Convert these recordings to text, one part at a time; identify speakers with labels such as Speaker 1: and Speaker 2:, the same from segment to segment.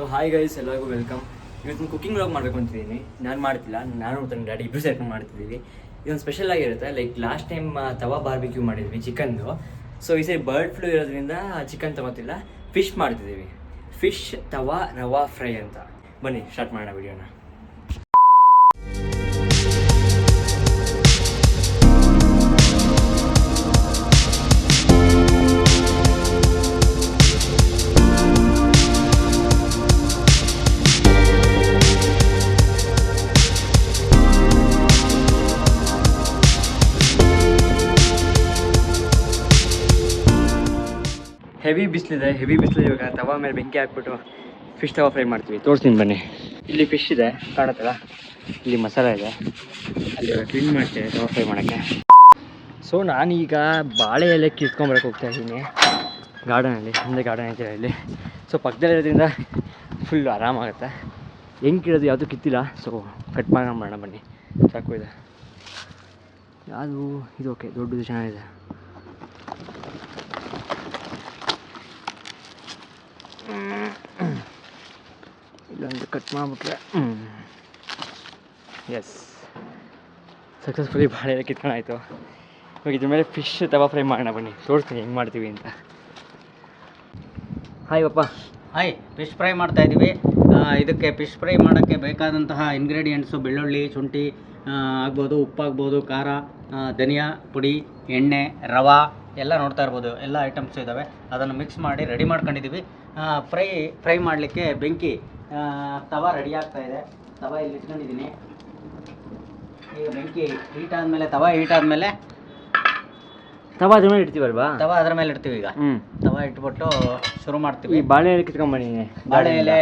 Speaker 1: So hi guys ಎಲ್ಲರಿಗೂ welcome ಇವತ್ತು cooking vlog ಮಾಡ್ಬೇಕು ಅಂತಿದ್ದೀನಿ. ನಾನು ಮಾಡ್ತಿಲ್ಲ, ನಾನು ನನ್ನ ಡ್ಯಾಡಿ ಇಬ್ಬರು ಸೇರ್ಕೊಂಡು ಮಾಡ್ತಿದ್ದೀವಿ. ಇದೊಂದು ಸ್ಪೆಷಲ್ ಆಗಿರುತ್ತೆ like last time tawa barbecue ಮಾಡಿದ್ವಿ ಚಿಕನ್ದು. ಸೊ ಈ ಸರಿ ಬರ್ಡ್ ಫ್ಲೂ ಇರೋದ್ರಿಂದ ಚಿಕನ್ ತಗೋತಿಲ್ಲ ಫಿಶ್ ಮಾಡ್ತಿದ್ದೀವಿ. ಫಿಶ್ ತವಾ, ರವಾ ಫ್ರೈ ಅಂತ. ಬನ್ನಿ ಸ್ಟಾರ್ಟ್ ಮಾಡೋಣ ವಿಡಿಯೋನ ಹೆವಿ ಬಿಸಿಲಿದೆ ಹೆವಿ ಬಿಸಿಲು ಇವಾಗ ತವಾ ಮೇಲೆ ಬೆಂಕಿ ಹಾಕ್ಬಿಟ್ಟು ಫಿಶ್ ತವಾ ಫ್ರೈ ಮಾಡ್ತೀವಿ. ತೋರಿಸ್ತೀನಿ ಬನ್ನಿ. ಇಲ್ಲಿ ಫಿಶ್ ಇದೆ ಕಾಣುತ್ತಲ್ಲ ಇಲ್ಲಿ ಮಸಾಲ ಇದೆ. ಅಲ್ಲಿ ಕ್ಲೀನ್ ಮಾಡ್ತೀವಿ ತವಾ ಫ್ರೈ ಮಾಡೋಕ್ಕೆ. ಸೊ ನಾನೀಗ ಬಾಳೆ ಎಲೆ ಕಿತ್ಕೊಂಬರಕ್ಕೆ ಹೋಗ್ತಾ ಇದ್ದೀನಿ. ಗಾರ್ಡನಲ್ಲಿ ಹಿಂದೆ ಗಾರ್ಡನ್ ಐತೆ ಇಲ್ಲಿ. ಸೊ ಪಕ್ಕದಲ್ಲಿರೋದ್ರಿಂದ ಫುಲ್ ಆರಾಮಾಗುತ್ತೆ ಹೆಂಗೆ ಕೀಳೋದು ಯಾವುದು ಕಿತ್ತಿಲ್ಲ. ಸೊ ಕಟ್ ಮಾಡೋಣ ಬನ್ನಿ. ಸಾಕು ಇದೆ. ಯಾವುದು? ಇದು ಓಕೆ ದೊಡ್ಡದು ಚೆನ್ನಾಗಿದೆ. ಇಲ್ಲೊಂದು ಕಟ್ ಮಾಡಿಬಿಟ್ರೆ. ಎಸ್ ಸಕ್ಸಸ್ಫುಲಿ ಬಾಳೆ ಎಲ್ಲ ಕಿತ್ಕೊಂಡಾಯ್ತು. ಇವಾಗ ಇದ್ರ ಮೇಲೆ ಫಿಶ್ ತವಾ ಫ್ರೈ ಮಾಡೋಣ ಬನ್ನಿ. ತೋರಿಸ್ತೀನಿ ಹೆಂಗೆ ಮಾಡ್ತೀವಿ ಅಂತ. ಹಾಯ್ ಪಪ್ಪ.
Speaker 2: ಹಾಯ್ ಫಿಶ್ ಫ್ರೈ ಮಾಡ್ತಾ ಇದ್ದೀವಿ ಇದಕ್ಕೆ ಫಿಶ್ ಫ್ರೈ ಮಾಡೋಕ್ಕೆ ಬೇಕಾದಂತಹ ಇಂಗ್ರೀಡಿಯೆಂಟ್ಸು ಬೆಳ್ಳುಳ್ಳಿ, ಶುಂಠಿ ಆಗ್ಬೋದು ಉಪ್ಪಾಗ್ಬೋದು, ಖಾರ ಧನಿಯಾ, ಪುಡಿ, ಎಣ್ಣೆ, ರವಾ, ಎಲ್ಲ ನೋಡ್ತಾ ಇರ್ಬೋದು. ಎಲ್ಲ ಐಟಮ್ಸ್ ಇದ್ದಾವೆ ಅದನ್ನು ಮಿಕ್ಸ್ ಮಾಡಿ ರೆಡಿ ಮಾಡ್ಕೊಂಡಿದ್ದೀವಿ ಫ್ರೈ ಫ್ರೈ ಮಾಡಲಿಕ್ಕೆ ಬೆಂಕಿ ತವ ರೆಡಿ ಆಗ್ತಾ ಇದೆ. ತವ ಇಲ್ಲಿ ಇಟ್ಕೊಂಡಿದ್ದೀನಿ. ಈಗ ಬೆಂಕಿ ಹೀಟ್ ಆದಮೇಲೆ ತವಾ ಹೀಟ್ ಆದಮೇಲೆ
Speaker 1: ತವಾ ಅದ್ರ ಮೇಲೆ ಇಡ್ತೀವಲ್ವಾ
Speaker 2: ತವಾ ಅದ್ರ ಮೇಲೆ ಇಡ್ತೀವಿ ಈಗ. ತವ ಇಟ್ಬಿಟ್ಟು ಶುರು ಮಾಡ್ತೀವಿ.
Speaker 1: ಬಾಳೆ ಎಲೆ ಕಿತ್ಕೊಂಬಂದಿದ್ದೀನಿ
Speaker 2: ಬಾಳೆ ಎಲೆ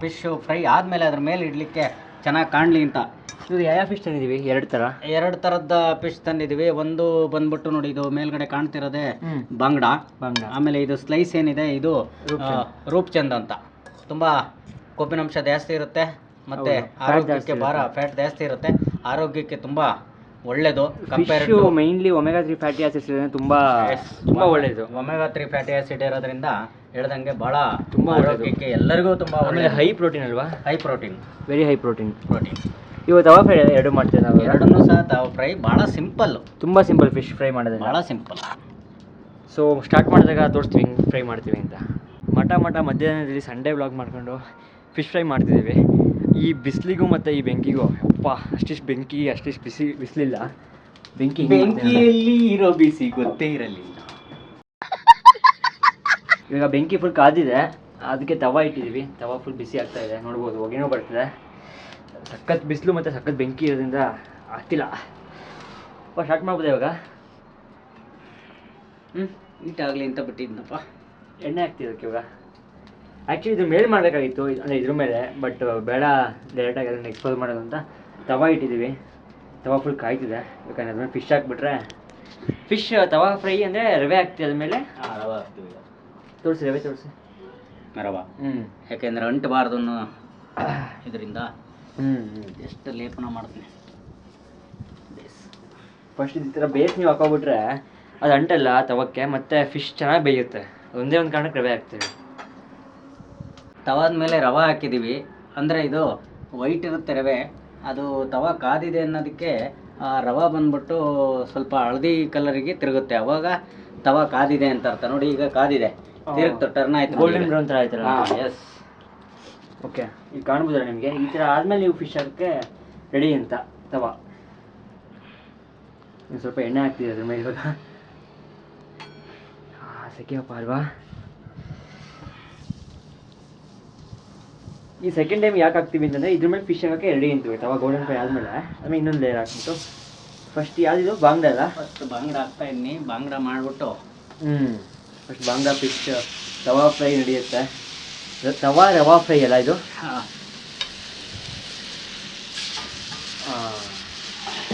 Speaker 2: ಫಿಶ್ ಫ್ರೈ ಆದಮೇಲೆ ಅದ್ರ ಮೇಲೆ ಇಡ್ಲಿಕ್ಕೆ ಚೆನ್ನಾಗಿ ಕಾಣಲಿ ಅಂತ.
Speaker 1: ಇದು ಯಾವ ಫಿಶ್ ತಂದಿದ್ದೀವಿ? ಎರಡು ಥರ
Speaker 2: ಎರಡು ಥರದ ಫಿಶ್ ತಂದಿದ್ದೀವಿ. ಒಂದು ಬಂದ್ಬಿಟ್ಟು ನೋಡಿ ಇದು ಮೇಲ್ಗಡೆ ಕಾಣ್ತಿರೋದೇ ಬಂಗಡ.
Speaker 1: ಬಂಗಡ.
Speaker 2: ಆಮೇಲೆ ಇದು ಸ್ಲೈಸ್ ಏನಿದೆ ಇದು
Speaker 1: ರೂಪ್ಚಂದ್.
Speaker 2: ಅಂತ. ತುಂಬ ಕೊಬ್ಬಿನಂಶ ಜಾಸ್ತಿ ಇರುತ್ತೆ. ಮತ್ತೆ ಆರೋಗ್ಯಕ್ಕೆ ಭಾರ ಫ್ಯಾಟ್ ಜಾಸ್ತಿ ಇರುತ್ತೆ. ಆರೋಗ್ಯಕ್ಕೆ ತುಂಬಾ ಒಳ್ಳೇದು compare
Speaker 1: to mainly omega three fatty acids ತುಂಬಾ ತುಂಬ ಒಳ್ಳೇದು.
Speaker 2: ಒಮೆಗಾ ತ್ರೀ ಫ್ಯಾಟಿ ಆಸಿಡ್ ಇರೋದ್ರಿಂದ ಹೇಳ್ದಂಗೆ ಬಹಳ
Speaker 1: ತುಂಬಾ.
Speaker 2: ಆರೋಗ್ಯಕ್ಕೆ ಎಲ್ಲರಿಗೂ ತುಂಬ
Speaker 1: ಒಳ್ಳೆ ಹೈ ಪ್ರೋಟೀನ್ ಅಲ್ವಾ?
Speaker 2: High protein
Speaker 1: very high protein
Speaker 2: protein
Speaker 1: ಇವು ತವಾ ಫ್ರೈ ಎರಡು ಮಾಡ್ತೇವೆ ನಾವು
Speaker 2: ಎರಡನ್ನು ಸಹ ತವಾ ಫ್ರೈ ಭಾಳ ಸಿಂಪಲ್
Speaker 1: ತುಂಬ ಸಿಂಪಲ್ ಫಿಶ್ ಫ್ರೈ ಮಾಡೋದಿಲ್ಲ
Speaker 2: ಭಾಳ ಸಿಂಪಲ್
Speaker 1: ಸೊ ಸ್ಟಾರ್ಟ್ ಮಾಡಿದಾಗ ತೋರಿಸ್ತೀವಿ ಹಿಂಗೆ ಫ್ರೈ ಮಾಡ್ತೀವಿ ಅಂತ. ಮಠ ಮಠ ಮಧ್ಯಾಹ್ನದಲ್ಲಿ ಸಂಡೇ ವ್ಲಾಗ್ ಮಾಡ್ಕೊಂಡು ಫಿಶ್ ಫ್ರೈ ಮಾಡ್ತಿದ್ದೀವಿ. ಈ ಬಿಸಿಲಿಗೂ ಮತ್ತು ಈ ಬೆಂಕಿಗೂ ಅಪ್ಪ ಅಷ್ಟಿಷ್ಟು ಬೆಂಕಿ ಅಷ್ಟಿಷ್ಟು ಬಿಸಿ ಬಿಸಿಲಿಲ್ಲ. ಬೆಂಕಿ.
Speaker 2: ಬೆಂಕಿಯಲ್ಲಿ ಇರೋ ಬಿಸಿ ಗೊತ್ತೇ ಇರಲಿಲ್ಲ.
Speaker 1: ಇವಾಗ ಬೆಂಕಿ ಫುಲ್ ಕಾದಿದೆ. ಅದಕ್ಕೆ ತವಾ ಇಟ್ಟಿದ್ದೀವಿ ತವಾ ಫುಲ್ ಬಿಸಿ ಆಗ್ತಾ ಇದೆ. ನೋಡ್ಬೋದು ಹೊಗೆನೂ ಬರ್ತಿದೆ. ಸಖತ್ ಬಿಸಿಲು ಮತ್ತು ಸಖತ್ ಬೆಂಕಿ ಇರೋದ್ರಿಂದ ಆಗ್ತಿಲ್ಲ. ಅಪ್ಪ ಸ್ಟಾರ್ಟ್ ಮಾಡ್ಬೋದಾ ಇವಾಗ? ಹ್ಞೂ
Speaker 2: ನೀಟಾಗಲಿ ಆಗಲಿ ಅಂತ ಬಿಟ್ಟಿದ್ನಪ್ಪ.
Speaker 1: ಎಣ್ಣೆ ಹಾಕ್ತಿದ್ದಕ್ಕೆ ಇವಾಗ? ಆ್ಯಕ್ಚುಲಿ ಇದ್ರ ಮೇಲೆ ಮಾಡಬೇಕಾಗಿತ್ತು. ಅಂದರೆ ಇದ್ರ ಮೇಲೆ ಬಟ್ ಬೇಡ ಡೈರೆಕ್ಟಾಗಿ ಅದನ್ನು ಎಕ್ಸ್ಪೋಸ್ ಮಾಡೋದು ಅಂತ ತವಾ ಇಟ್ಟಿದ್ದೀವಿ ತವಾ ಫುಲ್ ಕಾಯ್ತಿದೆ. ಯಾಕಂದ್ರೆ ಅದ್ರ ಮೇಲೆ ಫಿಶ್ ಹಾಕ್ಬಿಟ್ರೆ ಫಿಶ್ ತವಾ ಫ್ರೈ ಅಂದರೆ ರವೆ ಹಾಕ್ತೀವಿ ಅದ್ಮೇಲೆ?
Speaker 2: ರವೆ ಹಾಕ್ತೀವಿ.
Speaker 1: ತೋರಿಸಿ ರವೆ ತೋರಿಸಿ.
Speaker 2: ರವ
Speaker 1: ಹ್ಞೂ
Speaker 2: ಯಾಕೆಂದ್ರೆ ಅಂಟಬಾರ್ದು ಅನ್ನೋ ಇದರಿಂದ
Speaker 1: ಹ್ಞೂ ಹ್ಞೂ
Speaker 2: ಎಷ್ಟು ಲೇಪನ ಮಾಡ್ತೀನಿ. ಬೇಸ್.
Speaker 1: ಫಸ್ಟ್ ಈ ಥರ ಬೇಸ್ ನೀವು ಹಾಕೋಬಿಟ್ರೆ ಅದು ಅಂಟಲ್ಲ ತವಕ್ಕೆ ಮತ್ತು ಫಿಶ್ ಚೆನ್ನಾಗಿ ಬೇಯುತ್ತೆ. ಒಂದೇ ಒಂದು ಕಾರಣಕ್ಕೆ ರವೆ ಹಾಕ್ತೀವಿ.
Speaker 2: ತವಾದ ಮೇಲೆ ರವೆ ಹಾಕಿದ್ದೀವಿ ಅಂದರೆ ಇದು ವೈಟ್ ಇರುತ್ತೆ ರವೆ. ಅದು ತವ ಕಾದಿದೆ ಅನ್ನೋದಕ್ಕೆ ಆ ರವೆ ಬಂದ್ಬಿಟ್ಟು ಸ್ವಲ್ಪ ಹಳದಿ ಕಲರಿಗೆ ತಿರುಗುತ್ತೆ. ಅವಾಗ ತವ ಕಾದಿದೆ ಅಂತ ಅರ್ಥ. ನೋಡಿ ಈಗ ಕಾದಿದೆ. ತಿರುಗ್ತು ಟರ್ನ್ ಆಯ್ತು
Speaker 1: ಗೋಲ್ಡನ್ ಬ್ರೌನ್ ಥರ ಆಯ್ತಲ್ಲ?
Speaker 2: ಎಸ್
Speaker 1: ಓಕೆ ಈಗ ಕಾಣ್ಬೋದಲ್ಲ ನಿಮಗೆ? ಈ ಥರ ಆದ್ಮೇಲೆ ನೀವು ಫಿಶ್ ಅದಕ್ಕೆ ರೆಡಿ ಅಂತ ತವ. ನೀವು ಸ್ವಲ್ಪ ಎಣ್ಣೆ ಹಾಕ್ತೀವಿ ಅದ್ರ ಮೇಲೆ ಇವಾಗ. ಸೆಕೆಯಪ್ಪ ಅಲ್ವಾ? ಈ ಸೆಕೆಂಡ್ ಟೈಮ್ ಯಾಕೆ ಹಾಕ್ತೀವಿ ಅಂತಂದರೆ ಇದ್ರ ಮೇಲೆ ಫಿಶ್ ಹಾಕೋಕ್ಕೆ ರೆಡಿ ಅಂತೀವಿ ತವಾ ಗೋಲ್ಡನ್ ಫ್ರೈ ಆದಮೇಲೆ. ಆಮೇಲೆ ಇನ್ನೊಂದು ಲೇಯರ್ ಹಾಕ್ಬಿಟ್ಟು. ಫಸ್ಟ್ ಯಾವ್ದಿದು? ಬಾಂಗ್ಡ ಅಲ್ಲ?
Speaker 2: ಫಸ್ಟ್ ಬಾಂಗ್ಡ ಹಾಕ್ತಾ ಇದ್ದೀನಿ. ಬಾಂಗ್ಡ ಮಾಡಿಬಿಟ್ಟು
Speaker 1: ಹ್ಞೂ first bangda fish tawa fry ನಡೆಯುತ್ತೆ. ತವಾ ರವಾ ಫ್ರೈ ಅಲ್ಲ ಇದು?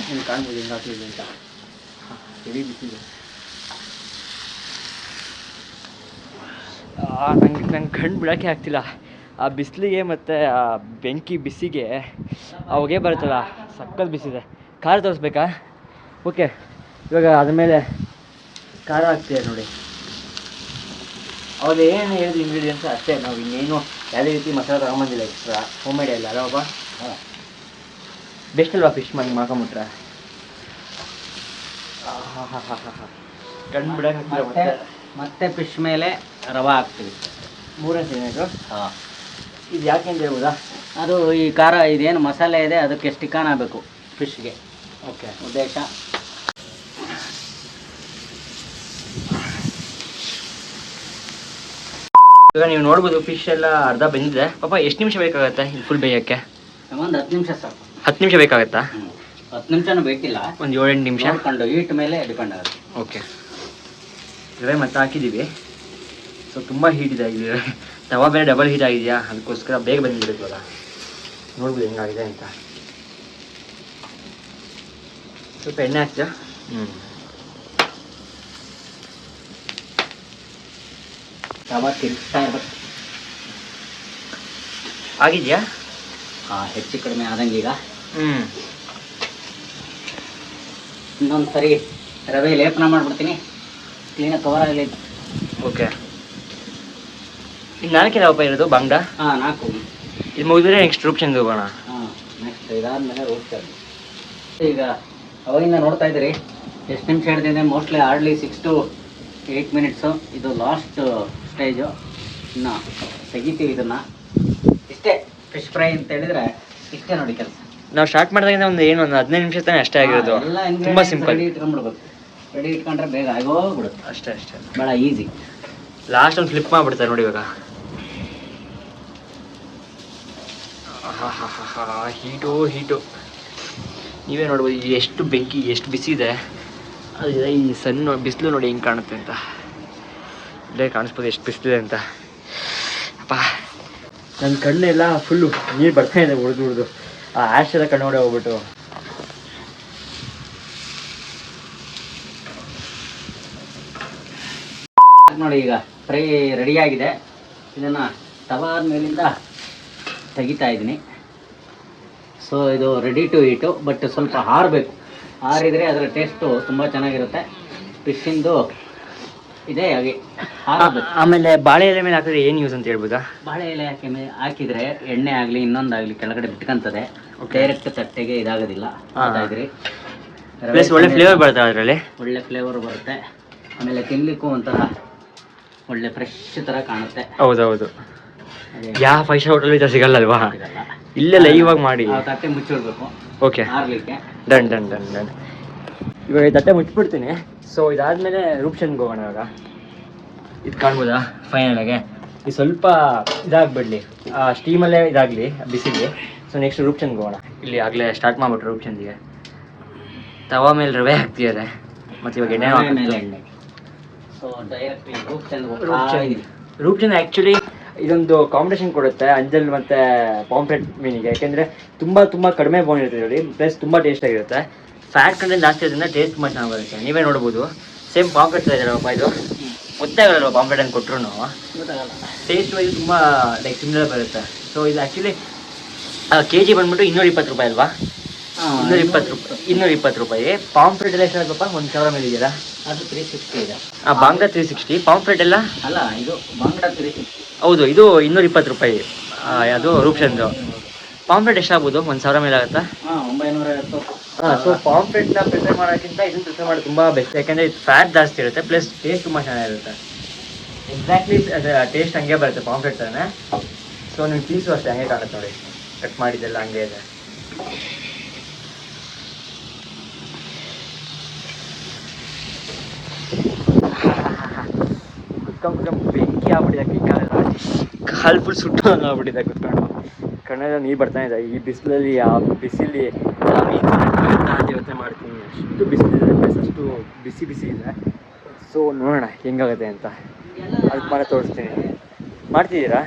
Speaker 1: ನೀವು ಕಾಣ್ಬೋದು ಹೆಂಗೆ ಹಾಕಿದ್ವಿ ಅಂತ. ಹೆವಿ ಬಿಸಿಲು ನಂಗೆ ನಂಗೆ ಕಣ್ಣು ಬಿಡೋಕ್ಕೆ ಆಗ್ತಿಲ್ಲ. ಆ ಬಿಸಿಲಿಗೆ ಮತ್ತು ಆ ಬೆಂಕಿ ಬಿಸಿಗೆ ಅವಾಗೇ ಬರುತ್ತಲ್ಲ ಸಕ್ಕತ್ ಬಿಸಿದೆ. ಖಾರ ತೋರಿಸ್ಬೇಕಾ? ಓಕೆ ಇವಾಗ ಅದ್ರ ಮೇಲೆ ಖಾರ ಹಾಕ್ತೀಯ ನೋಡಿ. ಅವ್ರು ಏನು ಹೇಳಿದ್ರು ಇಂಗ್ರೀಡಿಯೆಂಟ್ಸ್ ಅಷ್ಟೇ ನಾವು ಇನ್ನೇನು ಯಾವುದೇ ರೀತಿ ಮಸಾಲೆ ತಗೊಂಬಂದಿಲ್ಲ ಎಕ್ಸ್ಟ್ರಾ ಹೋಮ್ ಮೇಡ್ ಇಲ್ಲ ಅಲ್ವಾ ಬೆಸ್ಟ್ ಅಲ್ವಾ ಫಿಶ್ ಮಾಡಿ ಮಾಕೊಂಬಿಟ್ರ ಹಾಂ ಹಾಂ ಹಾಂ ಕಣ್ಣು ಹಾಂ
Speaker 2: ಮತ್ತೆ ಮತ್ತೆ. ಫಿಶ್ ಮೇಲೆ ರವಾ ಹಾಕ್ತೀವಿ.
Speaker 1: ಮೂರನೇ ಸೇನೇದು
Speaker 2: ಹಾಂ.
Speaker 1: ಇದು ಯಾಕೆ ಅಂತ ಹೇಳ್ಬೋದಾ?
Speaker 2: ಅದು ಈ ಖಾರ ಇದೇನು ಮಸಾಲೆ ಇದೆ ಅದಕ್ಕೆ ಸ್ಟಿಕಾನ್ ಆಗಬೇಕು ಫಿಶ್ಗೆ
Speaker 1: ಓಕೆ
Speaker 2: ಉದ್ದೇಶ?
Speaker 1: ಇವಾಗ ನೀವು ನೋಡ್ಬೋದು ಫಿಶ್ ಎಲ್ಲ ಅರ್ಧ ಬೆಂದಿದೆ. ಪಾಪ ಎಷ್ಟು ನಿಮಿಷ ಬೇಕಾಗತ್ತೆ ಇಲ್ಲಿ ಫುಲ್ ಬೇಯಕ್ಕೆ?
Speaker 2: ಒಂದು ಹತ್ತು ನಿಮಿಷ ಸಾಕು
Speaker 1: ಹತ್ತು ನಿಮಿಷ ಬೇಕಾಗತ್ತಾ.
Speaker 2: ಹತ್ತು ನಿಮಿಷನೂ ಬೇಕಿಲ್ಲ.
Speaker 1: ಒಂದು ಏಳೆಂಟು ನಿಮಿಷ.
Speaker 2: ಹಾಕೊಂಡು ಹೀಟ್ ಮೇಲೆ ಡಿಪೆಂಡ್ ಆಗುತ್ತೆ.
Speaker 1: ಓಕೆ ರವೆ ಮತ್ತೆ ಹಾಕಿದ್ದೀವಿ ಸೊ ತುಂಬ ಹೀಟ್ ಇದೆ ಇಲ್ಲಿ. ತವಾ ಬೇರೆ ಡಬಲ್ ಹೀಟ್ ಆಗಿದೆಯಾ? ಅದಕ್ಕೋಸ್ಕರ ಬೇಗ ಬಂದಿರುತ್ತೆ ಇವಾಗ ನೋಡ್ಬೋದು ಹೆಂಗಾಗಿದೆ ಅಂತ. ಸ್ವಲ್ಪ ಎಣ್ಣೆ ಹಾಕ್ತೀಯಾ ಹ್ಞೂ
Speaker 2: ರವಾ ಇರ್ಬೇಕು.
Speaker 1: ಆಗಿದೆಯಾ?
Speaker 2: ಹಾಂ ಹೆಚ್ಚು ಕಡಿಮೆ ಆದಂಗೆ ಈಗ.
Speaker 1: ಹ್ಞೂ
Speaker 2: ಇನ್ನೊಂದು ಸರಿ ರವೆ ಲೇಪನ ಮಾಡಿಬಿಡ್ತೀನಿ. ಕ್ಲೀನಾಗಿ ಕವರ್ ಆಗಲಿ
Speaker 1: ಓಕೆ. ಇನ್ನು ನಾಲ್ಕು ರವಪ್ಪ ಇರೋದು ಬಾಂಗ್ಡಾ?
Speaker 2: ಹಾಂ ನಾಲ್ಕು.
Speaker 1: ಇದು ಮುಗಿದ್ರೆ ನೆಕ್ಸ್ಟ್ ರೂಪ್ ಚಂದ ಹೋಗೋಣ.
Speaker 2: ಹಾಂ ನೆಕ್ಸ್ಟ್ ಇದಾದ್ಮೇಲೆ ಹೋಗ್ತಾರೆ ಈಗ ಅವಾಗಿಂದ ನೋಡ್ತಾ ಇದ್ದೀರಿ. ಎಷ್ಟು ನಿಮಿಷ ಹಿಡ್ದಿದೆ? Mostly hardly six to eight minutes ಇದು ಲಾಸ್ಟ್ ಸ್ಟೇಜು. ಇನ್ನು ತೆಗಿತೀವಿ ಇದನ್ನು. ಇಷ್ಟೇ ಫಿಶ್ ಫ್ರೈ ಅಂತ ಹೇಳಿದ್ರೆ ಇಷ್ಟೇ ನೋಡಿ ಕೆಲಸ.
Speaker 1: ನಾವು ಸ್ಟಾರ್ಟ್ ಮಾಡಿದಾಗಿಂದ ಒಂದು ಏನು ಒಂದು ಹದಿನೈದು ನಿಮಿಷ ತಾನೇ ಅಷ್ಟೇ ಆಗಿರೋದು. ತುಂಬ ಸಿಂಪಲ್
Speaker 2: ರೆಡಿ ಇಟ್ಕೊಂಡ್ಬಿಡ್ಬೇಕು. ರೆಡಿ ಇಟ್ಕೊಂಡ್ರೆ ಬೇಗ ಆಗೋಗ್ಬಿಡುತ್ತೆ.
Speaker 1: ಅಷ್ಟೇ ಅಷ್ಟೇ.
Speaker 2: ಭಾಳ ಈಸಿ
Speaker 1: ಲಾಸ್ಟ್ ಒಂದು ಫ್ಲಿಪ್ ಮಾಡಿಬಿಡ್ತಾರೆ ನೋಡಿ ಇವಾಗ. Heat heat. ನೀವೇ ನೋಡ್ಬೋದು ಎಷ್ಟು ಬೆಂಕಿ ಎಷ್ಟು ಬಿಸಿ ಇದೆ ಅದು ಈ ಸಣ್ಣ ಬಿಸಿಲು ನೋಡಿ ಹೆಂಗೆ ಕಾಣುತ್ತೆ ಅಂತ. ಇಲ್ಲೇ ಕಾಣಿಸ್ಬೋದು ಎಷ್ಟು ಬಿಸಿಲಿದೆ ಅಂತ. ಅಪ್ಪ. ನನ್ನ ಕಣ್ಣೆಲ್ಲ ಫುಲ್ಲು ನೀರು ಬರ್ತಾ ಇದೆ ಉಳಿದು ಉಳಿದು ಆ ಆ್ಯಶ್ ಎಲ್ಲ ಹೊಡೆ ಹೋಗ್ಬಿಟ್ಟು.
Speaker 2: ನೋಡಿ ಈಗ ಫ್ರೈ ರೆಡಿಯಾಗಿದೆ ಇದನ್ನು ತವಾದ ಮೇಲಿಂದ ತೆಗಿತಾ ಇದ್ದೀನಿ. ಸೊ ಇದು ರೆಡಿ ಟು ಈಟು ಬಟ್ ಸ್ವಲ್ಪ ಹಾರಬೇಕು. ಹಾರಿದರೆ ಅದರ ಟೇಸ್ಟು ತುಂಬ ಚೆನ್ನಾಗಿರುತ್ತೆ. ಫಿಶ್ಶಿಂದು ಇದೆ ಹಾಗೆ ಹಾರಬೇಕು
Speaker 1: ಆಮೇಲೆ ಬಾಳೆ ಎಲೆ ಮೇಲೆ ಹಾಕಿದ್ರೆ ಏನು ಯೂಸ್ ಅಂತ ಹೇಳ್ಬೋದಾ?
Speaker 2: ಬಾಳೆ ಎಲೆ ಹಾಕಿ ಮೇ- ಹಾಕಿದ್ರೆ ಎಣ್ಣೆ ಆಗಲಿ ಇನ್ನೊಂದಾಗ್ಲಿ ಕೆಳಗಡೆ ಬಿಟ್ಕಂತದೆ. ಡೈರೆಕ್ಟ್ ತಟ್ಟೆಗೆ ಇದಾಗೋದಿಲ್ಲ.
Speaker 1: ಹಾ.
Speaker 2: ನೋಡ್ತಾ
Speaker 1: ಪ್ಲಸ್ ಒಳ್ಳೆ ಫ್ಲೇವರ್ ಬರುತ್ತೆ ಅದರಲ್ಲಿ?
Speaker 2: ಒಳ್ಳೆ ಫ್ಲೇವರ್ ಬರುತ್ತೆ. ಆಮೇಲೆ ತಿನ್ಲಿಕ್ಕೂ ಒಂಥರ ಒಳ್ಳೆ ಫ್ರೆಶ್ ತರ ಕಾಣುತ್ತೆ.
Speaker 1: ಹೌದೌದು.
Speaker 2: ಅದೇ
Speaker 1: ಯಾವ ಫೈವ್ ಸ್ಟಾರ್ ಹೋಟೆಲ್ ಇದ್ರೆ ಸಿಗಲ್ಲ. ಅಲ್ವಾ ಇಲ್ಲೆಲ್ಲ ಆಗಿ ಮಾಡಿ.
Speaker 2: ತಟ್ಟೆ ಮುಚ್ಚಿಡ್ಬೇಕು.
Speaker 1: ಓಕೆ
Speaker 2: ಆರ್ಲಿಕ್ಕೆ.
Speaker 1: ಡನ್ ಡನ್ ಡನ್ ಡನ್ ಇವಾಗ ತಟ್ಟೆ ಮುಚ್ಚಿಬಿಡ್ತೀನಿ. ಸೊ ಇದಾದ್ಮೇಲೆ ರೂಪ್ಚಂದ್ ಹೋಗೋಣ ಇವಾಗ. ಇದು ಕಾಣ್ಬೋದಾ? ಫೈನಲ್ ಆಗಿ. ಇದು ಸ್ವಲ್ಪ ಇದಾಗ್ಬಿಡ್ಲಿ. ಆ ಸ್ಟೀಮಲ್ಲೇ ಇದಾಗಲಿ ಬಿಸಿಲಿ. ಸೊ ನೆಕ್ಸ್ಟ್ ರೂಪ್ಚಂದ್ ಹೋಗೋಣ. ಇಲ್ಲಿ ಆಗಲೇ ಸ್ಟಾರ್ಟ್ ಮಾಡ್ಬಿಟ್ರು ರೂಪ್ಚಂದಿಗೆ ತವಾ ಮೇಲೆ ರವೆ ಹಾಕ್ತಿದ್ದಾರೆ ಮತ್ತು ಇವಾಗ ಎಣ್ಣೆ ರೂಪ್ಚಂದ್ ಆ್ಯಕ್ಚುಲಿ ಇದೊಂದು ಕಾಂಬಿನೇಷನ್ ಕೊಡುತ್ತೆ ಅಂಜಲ್ ಮತ್ತು ಪಾಂಪ್ಲೆಟ್ ಮೀನಿಗೆ. ಯಾಕೆಂದರೆ ತುಂಬ ತುಂಬ ಕಡಿಮೆ ಬೋನ್ ಇರ್ತದೆ ನೋಡಿ ಪ್ಲಸ್ ತುಂಬ ಟೇಸ್ಟ್ ಆಗಿರುತ್ತೆ. ಫ್ಯಾಟ್ ಕಂಟೆಂಟ್ ಜಾಸ್ತಿ ಇರೋದ್ರಿಂದ ಟೇಸ್ಟ್ ತುಂಬ ಚೆನ್ನಾಗಿ ಬರುತ್ತೆ. ನೀವೇ ನೋಡ್ಬೋದು. ಸೇಮ್ ಪಾಂಪ್ಲೆಟ್ ಇದೆಯಲ್ಲಪ್ಪ ಇದು. ಗೊತ್ತೇ ಆಗಲ್ಲ ಪಾಂಪ್ಲೆಟ್ ಅಂತ ಕೊಟ್ಟರು
Speaker 2: ಗೊತ್ತಾಗಲ್ಲ
Speaker 1: ಟೇಸ್ಟ್ ವೈಸ್ ತುಂಬ ಲೈಕ್ ಸಿಮಿಲರ್ ಬರುತ್ತೆ. ಸೊ ಇದು ಆ್ಯಕ್ಚುಲಿ ಕೆ ಜಿ ಬಂದ್ಬಿಟ್ಟು ಇನ್ನೂರ ಇಪ್ಪತ್ತು ರೂಪಾಯಿ ಅಲ್ವಾ? ಇನ್ನೂರ ಇಪ್ಪತ್ತು ರೂಪಾಯಿ ಇನ್ನೂರ ಇಪ್ಪತ್ತು ರೂಪಾಯಿ. ಪಾಂಪ್ಲೆಟ್ ಎಲ್ಲ ಎಷ್ಟು ಆಗಪ್ಪ ಒಂದು ಸಾವಿರ ಮೇಲೆ ಇದೆಯಲ್ಲ?
Speaker 2: ಅದು ತ್ರೀ ಸಿಕ್ಸ್ಟಿ ಇದೆ.
Speaker 1: ಆ ಬಾಂಗ್ಲಾ ತ್ರೀ ಸಿಕ್ಸ್ಟಿ ಪಾಂಪ್ಲೆಟ್ ಎಲ್ಲ?
Speaker 2: ಅಲ್ಲ ಇದು ಬಾಂಗ್ಲಾ ತ್ರೀ ಸಿಕ್ಸ್ಟಿ
Speaker 1: ಹೌದು ಇದು ಇನ್ನೂರ ಇಪ್ಪತ್ತು ರೂಪಾಯಿ. ಅದು ರೂಪ್ಸಂದು ಪಾಂಪ್ಲೆಟ್ ಎಷ್ಟಾಗ್ಬೋದು? ಒಂದು ಸಾವಿರ ಮೇಲೆ ಆಗುತ್ತಾ?
Speaker 2: ಹಾಂ ಒಂಬೈನೂರ ಐವತ್ತು.
Speaker 1: ಹಾಂ ಸೊ ನ ಪ್ರಿಫರ್ ಮಾಡೋಕ್ಕಿಂತ ಇದನ್ನು ಪ್ರಿಫರ್ ಮಾಡೋದು ತುಂಬಾ ಬೆಸ್ಟ್ ಯಾಕಂದ್ರೆ ಇದು ಫ್ಯಾಟ್ ಜಾಸ್ತಿ ಇರುತ್ತೆ ಪ್ಲಸ್ ಟೇಸ್ಟ್ ತುಂಬಾ ಚೆನ್ನಾಗಿರುತ್ತೆ. ಎಕ್ಸಾಕ್ಟ್ಲಿ ಟೇಸ್ಟ್ ಹಂಗೆ ಬರುತ್ತೆ ಪಾಂಪ್ಲೆಟ್ ತಾನೆ ಸೊ ನಿಮ್ಗೆ ಪೀಸು ಅಷ್ಟೇ ಹಂಗೆ ಕಾಣುತ್ತೆ ನೋಡಿ. ಕಟ್ ಮಾಡಿದ್ದೆಲ್ಲ ಹಂಗೆ ಇದೆ. ಕುತ್ಕೊಂಡು ಬೆಂಕಿ ಆಗ್ಬಿಟ್ಟಿದೆ ಕಾಲು ಫುಲ್ ಸುಟ್ಟು ಆಗ್ಬಿಟ್ಟಿದೆ ಕುತ್ಕೊಂಡು. ಕಣ್ಣೆಲ್ಲ ನೀರು ಬರ್ತಾನೆ ಇದೆ. ಈ ಬಿಸಿಲಲ್ಲಿ, ಆ ಬಿಸಿಲಿ ಅಂತ ಯೋಚನೆ ಮಾಡ್ತೀನಿ. ಅಷ್ಟು ಬಿಸಿಲಿದೆ ಪ್ಲಸ್ ಅಷ್ಟು ಬಿಸಿ ಬಿಸಿ ಇದೆ. ಸೊ ನೋಡೋಣ ಹೆಂಗಾಗುತ್ತೆ ಅಂತ. ಅದಕ್ಕೆ ಮಾಡಿ ತೋರಿಸ್ತೀನಿ. ಮಾಡ್ತಿದ್ದೀರಾ?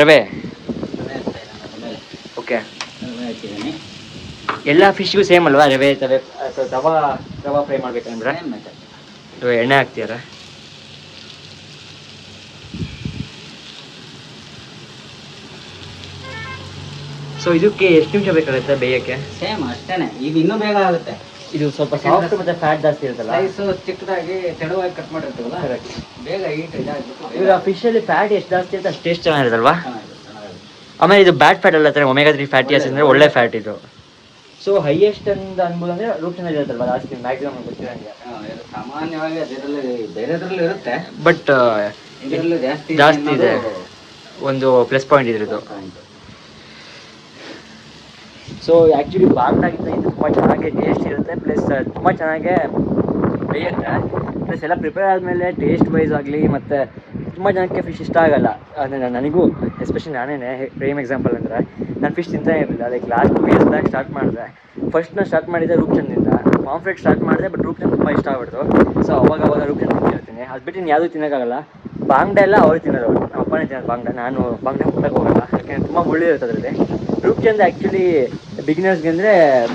Speaker 1: ರವೆ? ಓಕೆ ಎಲ್ಲ ಫಿಶ್ಗೂ ಸೇಮ್ ಅಲ್ವಾ? ರವೆ ತವೆ ಅಥವಾ ತವಾ ತವಾ ಫ್ರೈ ಮಾಡ್ಬೇಕಂದ್ರೆ? ರವೆ ಎಣ್ಣೆ ಹಾಕ್ತೀರಾ ಸೊ ಇದಕ್ಕೆ ಎಷ್ಟು ನಿಮಿಷ ಬೇಕಾಗುತ್ತೆ ಬೇಯಕ್ಕೆ?
Speaker 2: ಸೇಮ್ ಅಷ್ಟೇನೆ. ಈಗ ಇನ್ನೂ ಬೇಗ ಆಗುತ್ತೆ.
Speaker 1: ಇದು ಸ್ವಲ್ಪ ಸಾಫ್ಟ್ ಮತ್ತೆ ಫ್ಯಾಟ್ ಜಾಸ್ತಿ ಇರುತ್ತಲ್ಲ?
Speaker 2: ರೈಸ್ ಚಿಕ್ಕದಾಗಿ ತೆಳುವಾಗಿ ಕಟ್ ಮಾಡಿರ್ತೀವಲ್ಲ?
Speaker 1: ಕರೆಕ್ಟ್
Speaker 2: ಬೇಗ ಹೀಟ್ ಇದಾಗ್ಬಿಟ್ಟು
Speaker 1: ಈಗ ಫಿಶ್ ಅಲ್ಲಿ ಫ್ಯಾಟ್ ಎಷ್ಟು ಜಾಸ್ತಿ ಅಂತ ಅಷ್ಟು ಟೇಸ್ಟ್ ಚೆನ್ನಾಗಿರುತ್ತಲ್ವಾ. ಆಮೇಲೆ ಇದು ಬ್ಯಾಡ್ ಫ್ಯಾಟ್ ಅಲ್ಲ ತರ ಒಮೆಗಾ ತ್ರೀ ಫ್ಯಾಟಿ ಆಸಿಡ್ ಅಂದ್ರೆ ಒಳ್ಳೆ ಫ್ಯಾಟ್ ಇದು. ಸೊ ಹೈಯೆಸ್ಟ್ ಅಂತ ಅನ್ಬೋದು ಅಂದ್ರೆ ರೂಪಚಂದ್ರ ಇರುತ್ತಲ್ವಾ? ಜಾಸ್ತಿ ಮ್ಯಾಕ್ಸಿಮಮ್ ಗೊತ್ತಿರಂಗೆ
Speaker 2: ಹಾ, ಸಾಮಾನ್ಯವಾಗಿ ಅದರಲ್ಲಿ ಬೇರೆದ್ರಲ್ಲೂ ಇರುತ್ತೆ.
Speaker 1: ಬಟ್
Speaker 2: ಇದರಲ್ಲೂ ಜಾಸ್ತಿ
Speaker 1: ಜಾಸ್ತಿ ಇದೆ. ಒಂದು ಪ್ಲಸ್ ಪಾಯಿಂಟ್ ಇದ್ರದ್ದು. ಸೊ ಆ್ಯಕ್ಚುಲಿ ಬಾಂಗ್ಲಾಗಿಂತ ಇದು ತುಂಬ ಚೆನ್ನಾಗಿ ಟೇಸ್ಟ್ ಇರುತ್ತೆ. ಪ್ಲಸ್ ತುಂಬ ಚೆನ್ನಾಗೆ ಬೇಯುತ್ತೆ. ಪ್ಲಸ್ ಎಲ್ಲ ಪ್ರಿಪೇರ್ ಆದಮೇಲೆ ಟೇಸ್ಟ್ ವೈಸ್ ಆಗಲಿ ಮತ್ತು ತುಂಬ ಜನಕ್ಕೆ ಫಿಶ್ ಇಷ್ಟ ಆಗಲ್ಲ. ಅಂದರೆ ನನಗೂ ಎಸ್ಪೆಷಲಿ ನಾನೇ ಪ್ರೇಮ್ ಎಕ್ಸಾಂಪಲ್ ಅಂದರೆ ನಾನು ಫಿಶ್ ತಿಂತಾನೆ ಇರಲಿಲ್ಲ. Like last two years back start ಮಾಡಿದೆ. ಫಸ್ಟ್ ನಾನು ಸ್ಟಾರ್ಟ್ ಮಾಡಿದ್ದೆ ರೂಪ್ಚಂದಿಂದ ಪಾಂಫ್ಲೆಟ್ ಸ್ಟಾರ್ಟ್ ಮಾಡಿದೆ ಬಟ್ ರೂಪ್ಚಂದ್ ತುಂಬ ಇಷ್ಟ ಆಗ್ಬಿಡ್ತು. ಸೊ ಅವಾಗ ಅವಾಗ ರೂಪ್ಚಂದ್ ತಿಂತಿರ್ತೀನಿ. ಅದು ಬಿಟ್ಟು ಇನ್ನು ಯಾವುದೂ ತಿನ್ನೋಕ್ಕಾಗಲ್ಲ. ಬಾಂಗ್ಡ ಎಲ್ಲ ಅವ್ರು ತಿನ್ನೋದು ನಮ್ಮ ಅಪ್ಪನೇ ತಿನ್ನೋದು ಬಾಂಗ್ಡ. ನಾನು ಬಾಂಗ್ಡ ಮುಟ್ಟಕ್ಕೆ ಹೋಗಲ್ಲ. ಯಾಕೆಂದರೆ ತುಂಬ ಮುಳ್ಳು ಇರುತ್ತೆ ಅದರಲ್ಲಿ. ರೂಪ್ಚಂದ್ ಆ್ಯಕ್ಚುಲಿ ಬಿಗಿನರ್ಸ್ಗೆ ಅಂದರೆ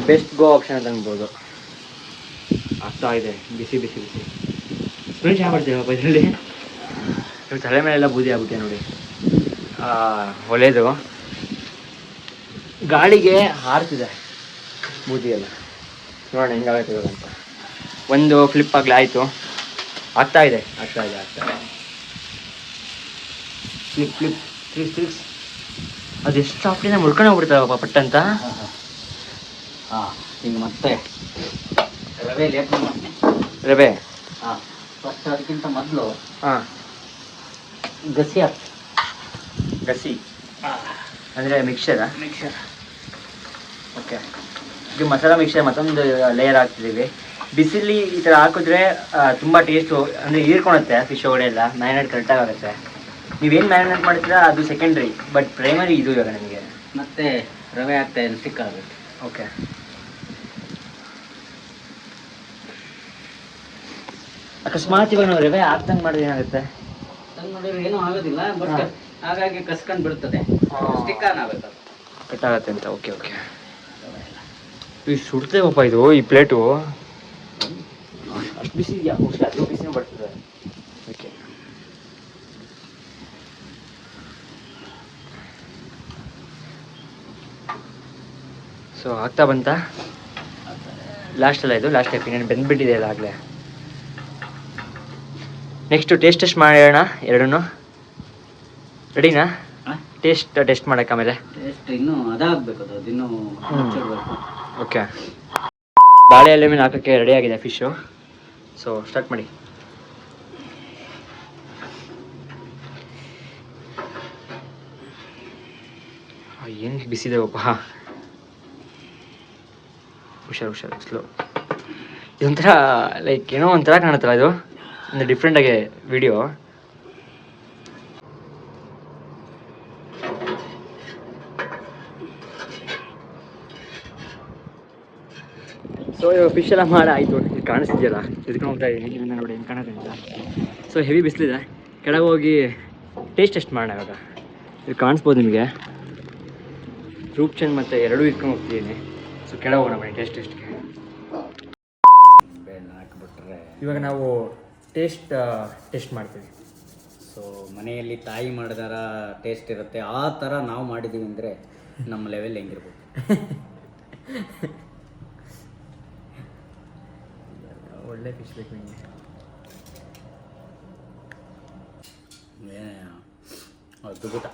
Speaker 1: ಬೆಸ್ಟ್ ಗೋ ಆಪ್ಷನ್ ಅಂತ ಅನ್ಬೋದು. ಆಗ್ತಾ ಇದೆ. ಬಿಸಿ ಬಿಸಿ ಬಿಸಿ. ಸ್ಪ್ರಿಂಟ್ ಮಾಡ್ತೀವಪ್ಪ ಇದರಲ್ಲಿ? ತಲೆ ಮೇಲೆಲ್ಲ ಬೂದಿ ಆಗುತ್ತೆ ನೋಡಿ. ಒಳ್ಳೇದು. ಗಾಳಿಗೆ ಹಾರ್ತಿದೆ ಬೂದಿ ಎಲ್ಲ. ನೋಡೋಣ ಹೆಂಗಾಗುತ್ತೆ ಅಂತ. ಒಂದು ಫ್ಲಿಪ್ ಆಗಲಿ ಆಯಿತು. ಆಗ್ತಾ ಇದೆ ಆಗ್ತಾ ಇದೆ ಆಗ್ತಾ ಇದೆ. ಫ್ಲಿಪ್ ಫ್ಲಿಪ್ ತ್ರಿಕ್ಸ್ ತ್ರಿಕ್ಸ್ ಅದೆಷ್ಟು ಸಾಫ್ಟಿಂದ ಮುಡ್ಕೊಂಡು ಪಟ್ಟಂತ?
Speaker 2: ಹಾ ಈಗ ಮತ್ತೆ. ರವೆ ಲೇಪನ ಮಾಡ್ತೀನಿ.
Speaker 1: ರವೆ?
Speaker 2: ಹಾಂ ಫಸ್ಟ್ ಅದಕ್ಕಿಂತ ಮೊದಲು
Speaker 1: ಹಾಂ.
Speaker 2: ಗಸಿ ಹಾಕ್ತೀನಿ.
Speaker 1: ಗಸಿ? ಅಂದರೆ ಮಿಕ್ಸರಾ
Speaker 2: ಮಿಕ್ಸರ್
Speaker 1: ಓಕೆ ಇದು ಮಸಾಲ ಮಿಕ್ಸರ್ ಮತ್ತೊಂದು ಲೇಯರ್ ಹಾಕ್ತಿದ್ದೀವಿ. ಬಿಸಿಲಿ ಈ ಥರ ಹಾಕಿದ್ರೆ ತುಂಬ ಟೇಸ್ಟು ಅಂದರೆ ಹೀರ್ಕೊಳತ್ತೆ ಫಿಶ್ ಒಳಗಡೆ ಎಲ್ಲ ಮ್ಯಾರಿನೇಟ್ ಕರೆಕ್ಟಾಗಿ ಆಗುತ್ತೆ. ನೀವೇನು ಮ್ಯಾರಿನೇಟ್ ಮಾಡ್ತೀರಾ ಅದು ಸೆಕೆಂಡ್ರಿ ಬಟ್ ಪ್ರೈಮರಿ ಇದು ಇವಾಗ ನಮಗೆ.
Speaker 2: ಮತ್ತೆ ರವೆ ಹಾಕ್ತಾ ಇದೆ ಸಿಕ್ಕಾಗುತ್ತೆ
Speaker 1: ಓಕೆ ಅಕಸ್ಮಾತ್ ಇವಾಗ ನಾವು ರವೆ ಹಾಕ್ದಂಗೆ ಮಾಡಿದ್ರೆ ಏನಾಗುತ್ತೆ?
Speaker 2: ನೋಡಿದ್ರೆ ಏನೂ ಆಗೋದಿಲ್ಲ ಬಟ್. ಹಾಗಾಗಿ ಕಸ್ಕೊಂಡು ಬಿಡ್ತದೆ. ಸ್ಟಿಕ್ ಆನ್ ಆಗುತ್ತೆ ಅದು.
Speaker 1: ಅಂತ ಓಕೆ ಓಕೆ. ಈ ಸುಡ್ತೇವಪ್ಪ ಇದು ಈ ಪ್ಲೇಟು ಅಷ್ಟು ಬಿಸಿ ಇದೆಯಾ? ಬಿಸಿ ಅದ್ರ ಬಿಸಿನೂ ಬರ್ತದೆ. ಓಕೆ. ಸೊ ಆಗ್ತಾ ಬಂತ? ಲಾಸ್ಟ್ ಅಲ್ಲ ಇದು ಲಾಸ್ಟ್ ಟೈಪ್ ಇನ್ನೇನು ಬೆಂದ್ಬಿಟ್ಟಿದೆ ಅಲ್ಲ ಆಗಲೇ ನೆಕ್ಸ್ಟು ಟೇಸ್ಟ್ ಟೆಸ್ಟ್ ಮಾಡೋಣ ಎರಡನ್ನು. ರೆಡಿನಾ ಟೇಸ್ಟ್ ಟೆಸ್ಟ್ ಮಾಡಕ್ಕೆ ಆಮೇಲೆ.
Speaker 2: ಟೇಸ್ಟ್ ಇನ್ನೂ ಅದಾಗಬೇಕು ಅದು ಇನ್ನೂ
Speaker 1: ಓಕೆ ಬಾಳೆ ಎಲೆ ಮೀನು ಹಾಕೋಕ್ಕೆ ರೆಡಿ ಆಗಿದೆ ಫಿಶು ಸೊ ಸ್ಟಾರ್ಟ್ ಮಾಡಿ. ಏನು ಬಿಸಿದೇವಪ್ಪ? ಹುಷಾರು ಹುಷಾರು ಸ್ಲೋ ಇದೊಂಥರ ಲೈಕ್ ಏನೋ ಒಂಥರ ಕಾಣುತ್ತಲ್ಲ ಇದು? ಡಿಫ್ರೆಂಟಾಗಿ ವಿಡಿಯೋ ಸೊ ಇವಾಗ ಫಿಶ್ ಎಲ್ಲ ಆಯ್ತು ಇದು ಕಾಣಿಸ್ತಿದೆಯಲ್ಲ? ಎದ್ಕೊಂಡು ಹೋಗ್ತಾ ಇದ್ದೀನಿ ನೋಡಿ ಹೆಂಗೆ ಕಾಣುತ್ತೆ ಅಂತ ಸೊ ಹೆವಿ ಬಿಸಿಲಿದೆ ಕೆಳಗೆ ಹೋಗಿ ಟೇಸ್ಟ್ ಟೆಸ್ಟ್ ಮಾಡೋಣ ಇವಾಗ. ಇದು ಕಾಣಿಸ್ಬೋದು ನಿಮಗೆ. ರೂಪ್ಚಂದ್ ಮತ್ತು ಎರಡೂ ಇಟ್ಕೊಂಡು ಹೋಗ್ತಿದ್ದೀನಿ ಸೊ ಕೆಳಗೆ ಹೋಗೋಣ ಬನ್ನಿ ಟೇಸ್ಟ್ ಟೆಸ್ಟ್ಗೆ ಇವಾಗ ನಾವು ಟೇಸ್ಟ್ ಟೇಸ್ಟ್ ಮಾಡ್ತೀವಿ.
Speaker 2: ಸೊ ಮನೆಯಲ್ಲಿ ತಾಯಿ ಮಾಡಿದಾರ ಟೇಸ್ಟ್ ಇರುತ್ತೆ. ಆ ಥರ ನಾವು ಮಾಡಿದ್ದೀವಿ ಅಂದರೆ ನಮ್ಮ ಲೆವೆಲ್ ಹೆಂಗಿರ್ಬೋದು?
Speaker 1: ಒಳ್ಳೆ ಫಿಶ್ ಬೇಕು ನಿಮಗೆ
Speaker 2: ಅದ್ಭುತ.